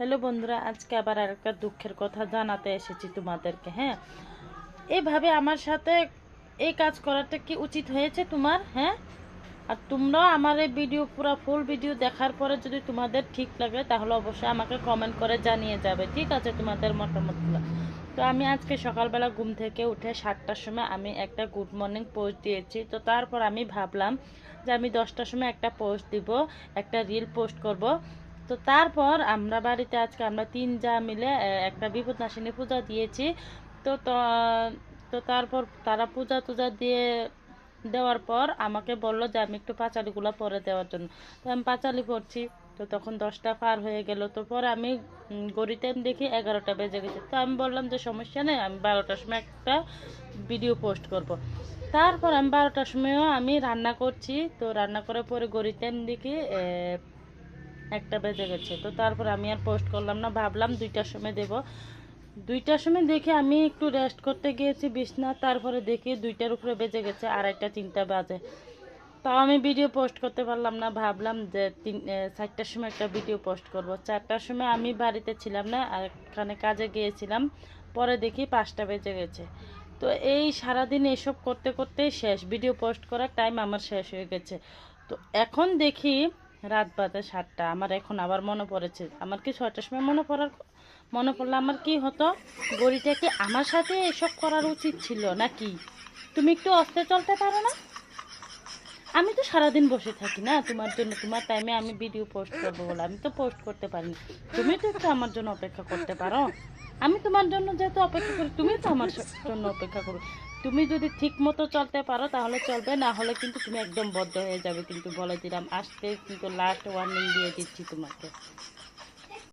Hello বন্ধুরা, আজকে আবার আরেকটা দুঃখের কথা জানাতে এসেছি তোমাদেরকে হ্যাঁ? এভাবে আমার সাথে এই কাজ করাটা কি উচিত হয়েছে তোমার হ্যাঁ? আর তোমরাও আমার এই ভিডিও পুরো ফুল ভিডিও দেখার পরে যদি তোমাদের ঠিক লাগে, তাহলে অবশ্যই আমাকে কমেন্ট করে জানিয়ে যাবে, ঠিক আছে তোমাদের মতামতগুলো? তো আমি আজকে সকালবেলা ঘুম থেকে উঠে সাতটার সময় আমি একটা গুড মর্নিং পোস্ট দিয়েছি, তো তারপর আমি ভাবলাম যে আমি দশটার সময় একটা পোস্ট দিব, একটা রিল পোস্ট করব তো তারপর আমরা বাড়িতে আজকে আমরা তিন যা মিলে একটা বিপদ নাশিনী পূজা দিয়েছি। তো তো- তারপর তারা পূজা টুজা দিয়ে দেওয়ার পর আমাকে বলল যে আমি একটু পাঁচালিগুলো পরে দেওয়ার জন্য। তো আমি পাঁচালি পড়ছি তো তখন দশটা পার হয়ে গেল। তো পরে আমি ঘড়িতে আমি দেখি এগারোটা বেজে গেছে। তো আমি বললাম যে সমস্যা নেই, আমি বারোটার সময় একটা ভিডিও পোস্ট করব। তারপর আমি বারোটার সময়ও আমি রান্না করছি। তো রান্না করার পরে ঘড়িতে আমি দেখি একটা বেজে গেছে। তো তারপর আমি আর পোস্ট করলাম না, ভাবলাম দুইটার সময় দেব। দুইটার সময় দেখে আমি একটু রেস্ট করতে গিয়েছি বিছনা, তারপরে দেখি দুইটার উপরে বেজে গেছে আড়াইটা তিনটা বাজে। তাও আমি ভিডিও পোস্ট করতে পারলাম না, ভাবলাম যে তিন চারটার সময় একটা ভিডিও পোস্ট করব। চারটার সময় আমি বাড়িতে ছিলাম না, আর এখানে কাজে গিয়েছিলাম, পরে দেখি পাঁচটা বেজে গেছে। তো এই সারাদিন এসব করতে করতেই শেষ ভিডিও পোস্ট করার টাইম আমার শেষ হয়ে গেছে। তো এখন দেখি রাত বাজে সাতটা। আমার এখন আবার মনে পড়েছে। আমার কি ছয়টার সময় মনে পড়ার মনে পড়লে আমার কি হতো? গড়িটা কি আমার সাথে এসব করার উচিত ছিল নাকি? তুমি একটু অস্তে চলতে পারো না? আমি তো সারাদিন বসে থাকি না তোমার জন্য। তোমার টাইমে আমি ভিডিও পোস্ট করব বলে। আমি তো পোস্ট করতে পারি তুমি তো একটু আমার জন্য অপেক্ষা করতে পারো। আমি তোমার জন্য যেহেতু অপেক্ষা করি, তুমি তো আমার জন্য অপেক্ষা করো। তুমি যদি ঠিক মতো চলতে পারো, তাহলে চলবে, না হলে কিন্তু তুমি একদম বদ্ধ হয়ে যাবে। কিন্তু বলে দিলাম আসতে কিন্তু লাস্ট ওয়ার্নিং দিয়ে দিচ্ছি তোমাকে।